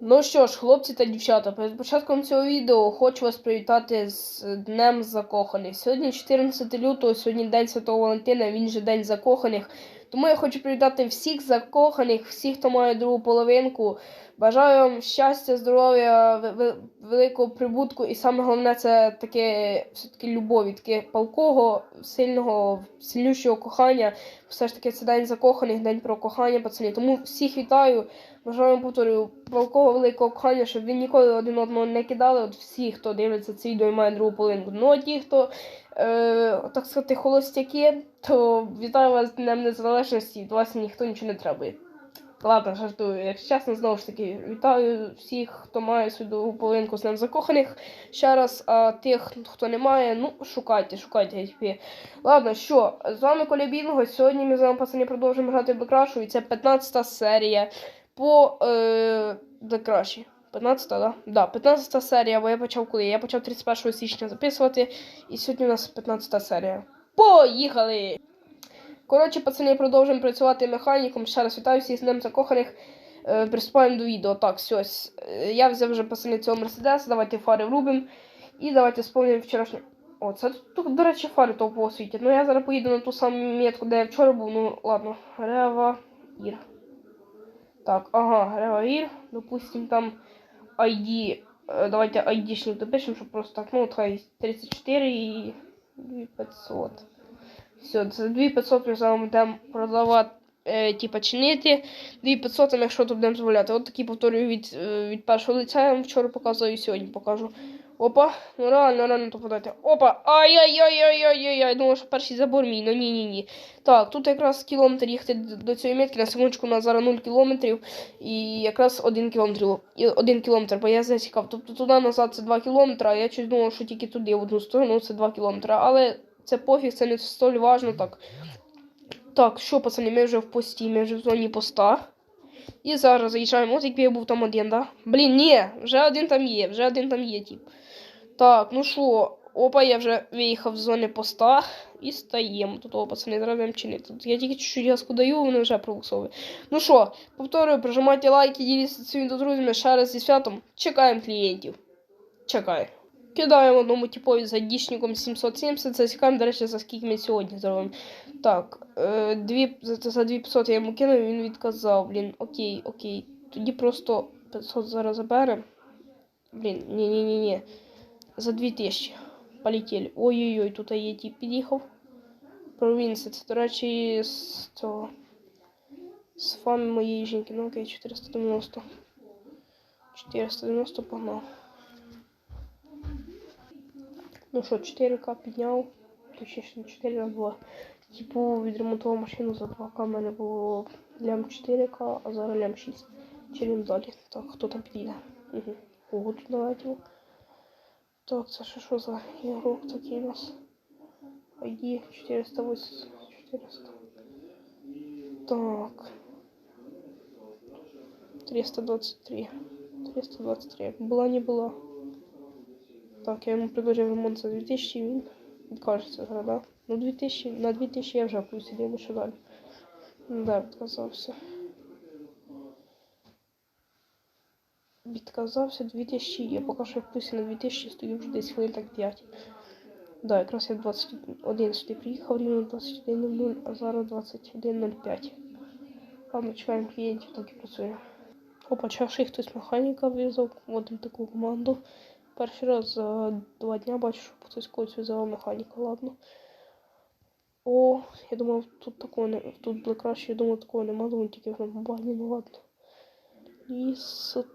Ну що ж, хлопці та дівчата, перед початком цього відео хочу вас привітати з Днем Закоханих. Сьогодні 14 лютого, сьогодні День Святого Валентина, він же День Закоханих. Тому я хочу привітати всіх закоханих, всіх, хто має другу половинку. Бажаю вам щастя, здоров'я, ве- ве- великого прибутку, і саме головне це таке все-таки любові, таке палкого, сильного, сильнющого кохання. Все ж таки це день закоханих, день про кохання, пацани. Тому всіх вітаю. Бажаю вам повторюю, палкого великого кохання, щоб ви ніколи один одного не кидали. От всі, хто дивиться це відео і має другу половинку. Ну а ті, хто е, так сказати, холостяки, то вітаю вас з Днем Незалежності, від вас ніхто нічого не требує. Ладно, жартую, якщо чесно, знову ж таки, вітаю всіх, хто має свою половинку з Днем закоханих. Ще раз, а тих, хто не має, ну, шукайте, шукайте HP. Ладно, що, з вами Коля Бінго. Сьогодні ми з вами, пацани, продовжуємо грати в Бекрашу, і це 15-та серія по е, Бекраші. 15, да? Да, 15 серія, бо я почав коли? Я почав 31 січня записувати, і сьогодні у нас 15 серія. Поїхали! Коротше, пацани, продовжуємо працювати механіком. Ще раз вітаю всіх з Днем закоханих. Е, приступаємо до відео. Так, все. е, Я взяв вже пацани цього Мерседеса, давайте фари врубимо. І давайте сповнимо вчорашнє. О, це тут, до речі, фари топово світять. Ну я зараз поїду на ту саму метку, де я вчора був. Ну, ладно, Рева Ір. Так, ага, Рева Ір. Допустим, там ID. е, Давайте ID-шник допишемо, щоб просто так, ну, хай 34 і 2500. Все, за 2500 ми з продавати, е, типа чинити. 2500, там, якщо тут будемо дозволяти. От такі повторюю від, е, від першого лиця, я вам вчора показував і сьогодні покажу. Опа, ну реально, реально то подати. Опа! Ай-яй-яй-яй-яй-яй! Я думав, що перший забор мій, ну ні-ні-ні. Так, тут якраз кілометр їхати до цієї метки, на секундочку у нас зараз 0 кілометрів і якраз 1 кілометр, 1 кілометр, бо я засікав. Тобто туди назад це 2 кілометри, а я щось думав, що тільки туди в одну сторону це 2 кілометри. Але це пофіг, це не столь важно так. Так, що, пацани, ми вже в пості, ми вже в зоні поста. І зараз заїжджаємо. От якби я був там один, да? Блін, ні, вже один там є, вже один там є, тип. Так, ну що, опа, я вже виїхав з зони поста і стаємо. Тут, о, пацани, будемо чинити. Тут я тільки чуть-чуть газку даю, вони вже пробуксовують. Ну що, повторюю, прижимайте лайки, діліться своїми друзями, ще раз зі святом. Чекаємо клієнтів. Чекай. Кидаємо одному типові з айдішником 770. Засікаємо, до речі, за скільки ми сьогодні зробимо. Так, е, дві, за, за 2500 я йому кинув, він відказав. Блін, окей, окей. Тоді просто 500 зараз заберемо. Блін, ні-ні-ні-ні. За 2000. Полетіли. Ой-ой-ой, тут є тип під'їхав. Провінція. Це, до речі, з цього. З фами моєї жінки. Ну окей, 490. 490 погнав. Ну що, 4К підняв. Точніше, не 4 на 2. Типу відремонтував машину за 2К. У мене було лям 4К, а зараз лям 6. Черем далі. Так, хто там підійде? Угу. Ого, тут налетів. Так, це що, що за ігрок такий у нас? ID 480. 400. Так. 323. 323. Була не була. Так, я йому предложив ремонт за 2000, він відкажеться да? Ну, 2000, на 2000 я вже плюс іду, що далі. Да, відказався. Відказався 2000, я поки що в плюсі на 2000 стою вже десь хвилин так 5. Да, якраз я 21 сюди приїхав, рівно 21.00, а зараз 21.05. Ладно, чекаємо клієнтів, так і працює. Опа, чаші хтось механіка в'язав, вводимо таку команду. Перший раз за два дня бачу, що хтось когось в'язав механіка, ладно. О, я думав, тут такого не. Тут було краще, я думав, такого нема, думаю, тільки в багні, ну ладно. І сут.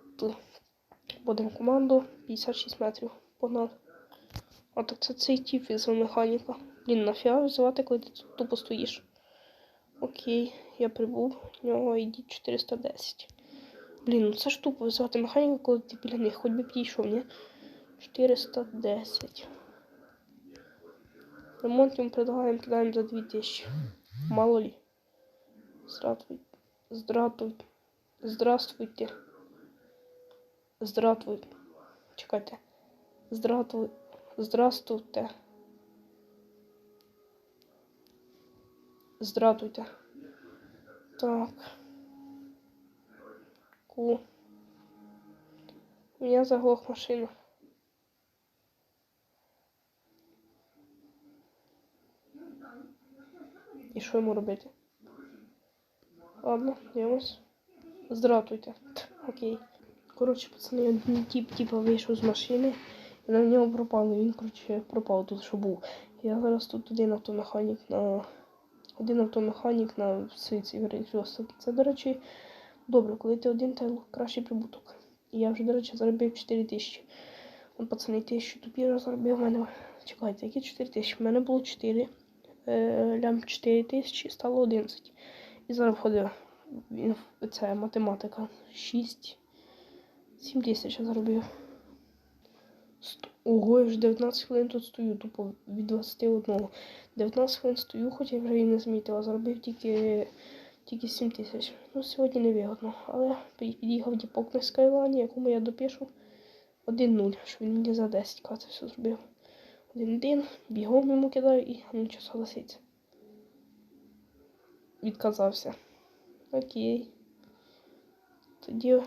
Будемо команду 56 метрів. Погнали. А так це цей тип в'язав механіка. Блін, нафіга визивати, коли ти тут тупо стоїш. Окей, я прибув, в нього ID 410. Блін, ну це ж тупо визивати механіка, коли ти біля них хоч би підійшов, ні? 410. Ремонт йому предлагаємо, кидаємо за 2000. Мало ли. Здравствуйте. Здравствуйте. Здравствуйте. Здравствуйте. Чекайте. Здравствуй. Здравствуйте. Здравствуйте. Так. Ку. У мене заглох машина. І що йому робити? Ладно, дивимось. Здравствуйте. Ть, Окей. Коротше, пацани, один тип типа вийшов з машини, і на нього пропали. Він, коротше, пропав тут, що був. Я зараз тут один автомеханік на. Один автомеханік на сиці перекресток. Це, до речі, добре, коли ти один, то кращий прибуток. І я вже, до речі, заробив 4 тисячі. Пацани, тисячу тупіра заробив в мене. Чекайте, які 4 тисячі? В мене було 4. Е, лям 4 тисячі, стало 11. І зараз входить це математика. 6. 7 тисяч я заробив. Ого, я вже 19 хвилин тут стою, тупо від 21. 19 хвилин стою, хоча я вже і не замітила. Заробив тільки, тільки 7 тисяч. Ну, сьогодні не вигодно. Але під'їхав діпок на Скайлані, якому я допишу 1-0, що він мені за 10 к це все зробив. 1-1, бігом йому кидаю і ну що согласиться. Відказався. Окей. Тоді.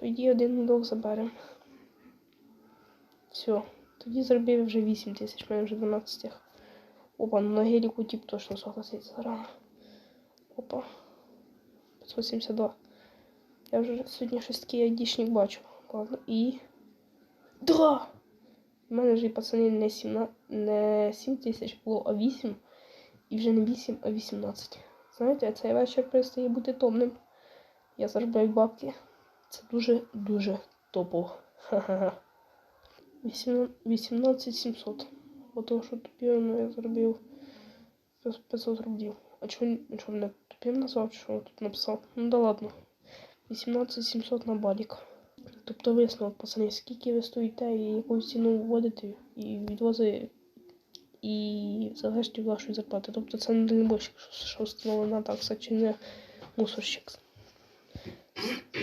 Тоді один долг заберемо. Все. Тоді зробив вже 8 тисяч, мене вже 12 тих. Опа, ну на геліку тип точно согласиться зараз. Опа. 572. Я вже сьогодні щось айдішник бачу. Ладно, і. Да! У мене вже пацани не 7, не 7 тисяч було, а 8. І вже не 8, а 18. Знаєте, цей вечір перестає бути томним. Я заробляю бабки. Це дуже-дуже топово. Ха-ха-ха. 18 700. Бо того, що тупів, я заробив 500 рублів. А чого чого мене тупим назвав, що тут написав? Ну да ладно. 18 700 на балік. Тобто висновок, пацани, скільки ви стоїте і яку ціну вводите і відвози і залежить від вашої зарплати. Тобто це не дальнобойщик, що, встановлена такса, чи не мусорщик.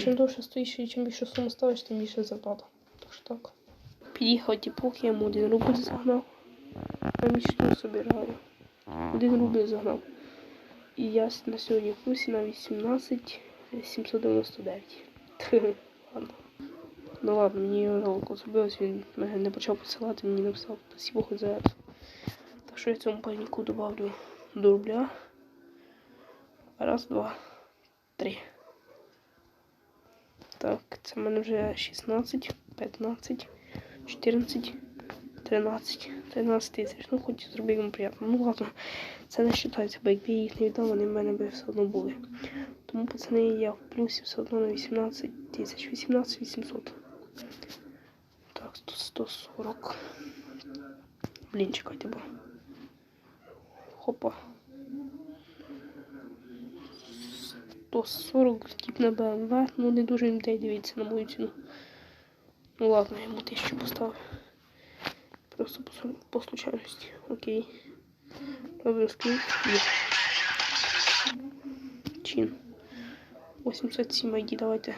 Чим довше стоїш і чим більше суму ставиш, тим більше зарплата. Так що так. Під'їхав тіпок, я йому один рубль загнав. Я мічту собираю. Один рубль загнав. І я на сьогодні в плюсі на 18 799. Ладно. Ну ладно, мені жалко зробилось, він мене не почав посилати, мені написав спасибо хоч за це. Так що я цьому парнику добавлю до рубля. Раз, два, три. Так, це в мене вже 16, 15, 14, 13, 13 тисяч. Ну, хоч зробив йому приємно. Ну ладно, це не вважається, бо якби їх не віддав, вони в мене би все одно були. Тому, пацани, я в плюсі все одно на 18 тисяч. 18 800. Так, тут 140. Блін, чекайте, бо. Хопа. 140 тип на БМВ. Ну не дуже їм дай дивіться на мою ціну. Ну ладно, я йому тисячу поставив. Просто по, по случайності. Окей. Добре, скрін. Є. Чин. 87 ID, давайте.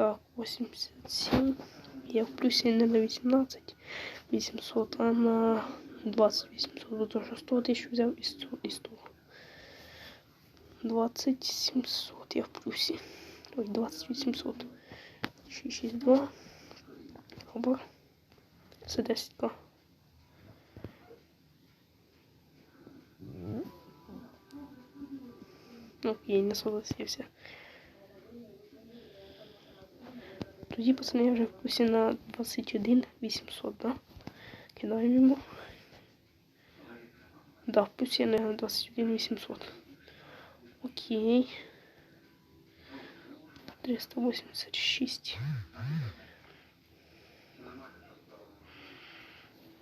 Так, 87. Я в плюсі не на 18 800, а на 20 800. Бо що 100 тисяч взяв і 100. І 100. 20 700 я в плюсі. Ой, 20 800. 662. Оба. Це 10к. Окей, не согласився. Тоді, пацани, я вже в плюсі на 21 800, да? Кидаємо йому. Да, в плюсі на 21 800. Окей. 386.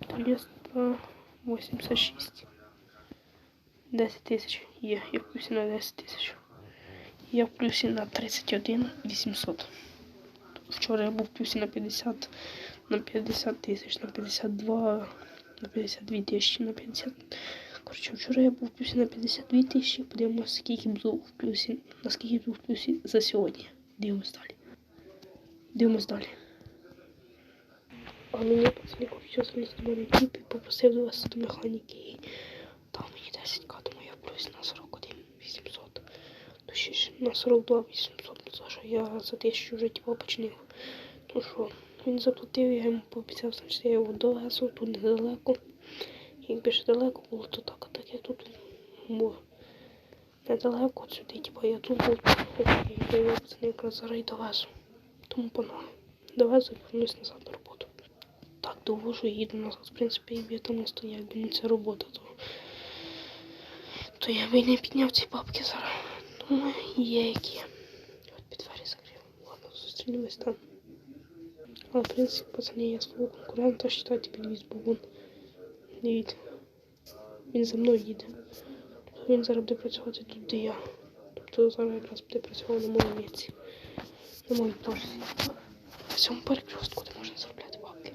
386. 10 тисяч. Є, я в плюсі на 10 тисяч. Я в плюсі на 31 800. Вчора я був плюсі на 50, на 50 тисяч, на 52, на 52 тисячі, на 50. Коротше, вчора я був в плюсі на 52 тисячі. Подивимося, скільки буду в плюсі, наскільки буду в плюсі за сьогодні. Дивимось далі. Дивимось далі. А мені пацани хочуть залізти в мене тіп і попросив до вас до механіки. Дав мені 10к, тому я плюсі на 41 800. Ну ще на 42 800. Що я за тисячу вже типу, почнив. Ну що, він заплатив, я йому пообіцяв, значить я його довезу тут недалеко. Якби ж далеко було, то так, а так я тут був недалеко сюди, типу я тут був, і я пацани якраз зараз і довезу. Тому панове, довезу і повернусь назад на роботу. Так, довожу і їду назад. В принципі, якби я там не стояв, якби не ця робота, то, то я би не підняв ці бабки зараз. Думаю, є які. Зустрінемось там. Але, в принципі, пацани, я свого конкурента вважайте підвіз, бо він, дивіться, він за мною їде. Він зараз буде працювати тут, де я. Тобто зараз якраз буде працювати на моєму місці. На моїй пошті. В цьому перекрестку, де можна заробляти бабки.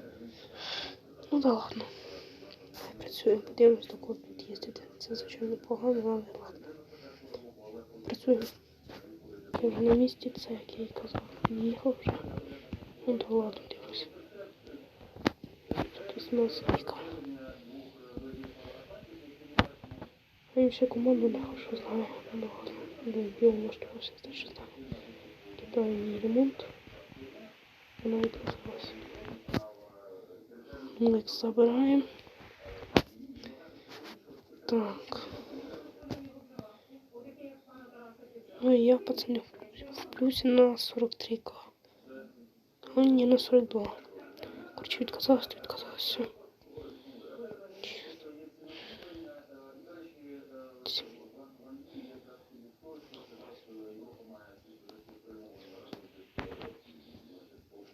Ну да ладно. Працюємо, подивимось, до кого тут їздити. Це, звичайно, погано, але ладно. Працюємо. Я вже на місці, це як я і казав. Їхав вже. Ну да ладно, дивлюся. Тут візьме слійка. А він ще команду дав, що знає. Ну. До білого влаштувався, те, що знає. Кидаю її ремонт. Вона відказалася. Лекс забираємо. Так. Ну і я, пацани, в плюсі на 43к. Ну, ні, на 42. Короче, відказалась, то відказалась. Все.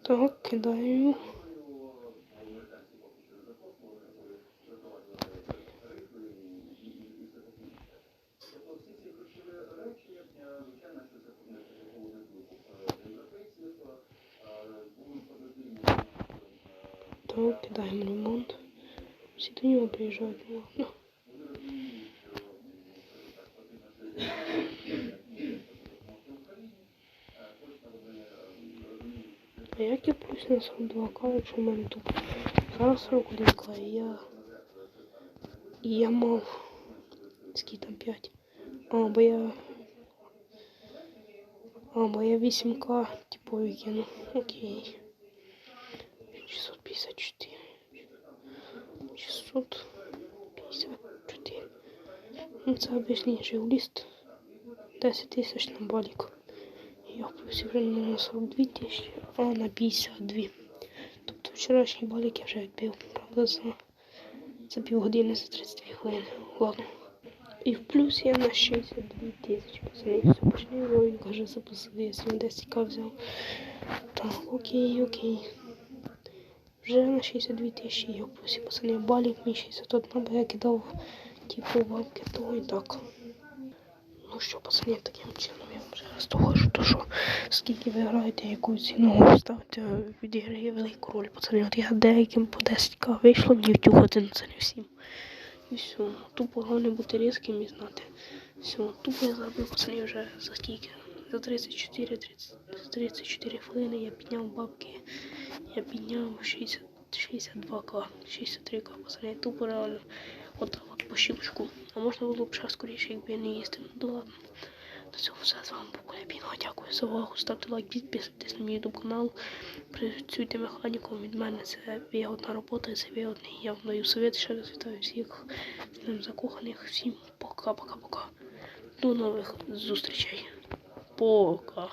Так, кидаю. Так, кидаємо ремонт. Всі до нього приїжджають, ну ладно. А як я плюс на 42к, якщо в мене тут зараз 41к, і я... І я мав... Скільки там 5? А, бо я... А, бо я 8к, типу, викину. Окей. Це обичний живліст. 10 тисяч на балік. Я в плюсі вже на 42 тисячі, а на 52. Тобто вчорашній балік я вже відбив, правда, за, за півгодини, за 32 хвилини. Ладно. І в плюс я на 62 тисячі. Пацани, все почне, він каже, записує, я 10к взяв. Так, окей, окей. Вже на 62 тисячі я в плюсі, пацани, балік мій 61, бо я кидав типу бабки того і так. Ну що, пацани, таким чином я вам вже раз доходжу, то що скільки ви граєте, яку ціну ставите, відіграє велику роль, пацани. От я деяким по 10к вийшло, мені втюхати, ну це не всім. І все, тупо головне бути різким і знати. Все, тупо я забив, пацани, вже за скільки? За 34, 30, 34 хвилини я підняв бабки. Я підняв 60, 62к, 63к, пацани, тупо реально. От по щелчку. А можна було б ще скоріше, якби я не їздив. Ну ладно. До цього все з вами був Кулябіно. Дякую за увагу. Ставте лайк, підписуйтесь на мій YouTube канал. Працюйте механіком. Від мене це вигодна робота, це вигодний. Я вам даю совет. Ще раз вітаю всіх з ним закоханих. Всім пока-пока-пока. До нових зустрічей. Пока.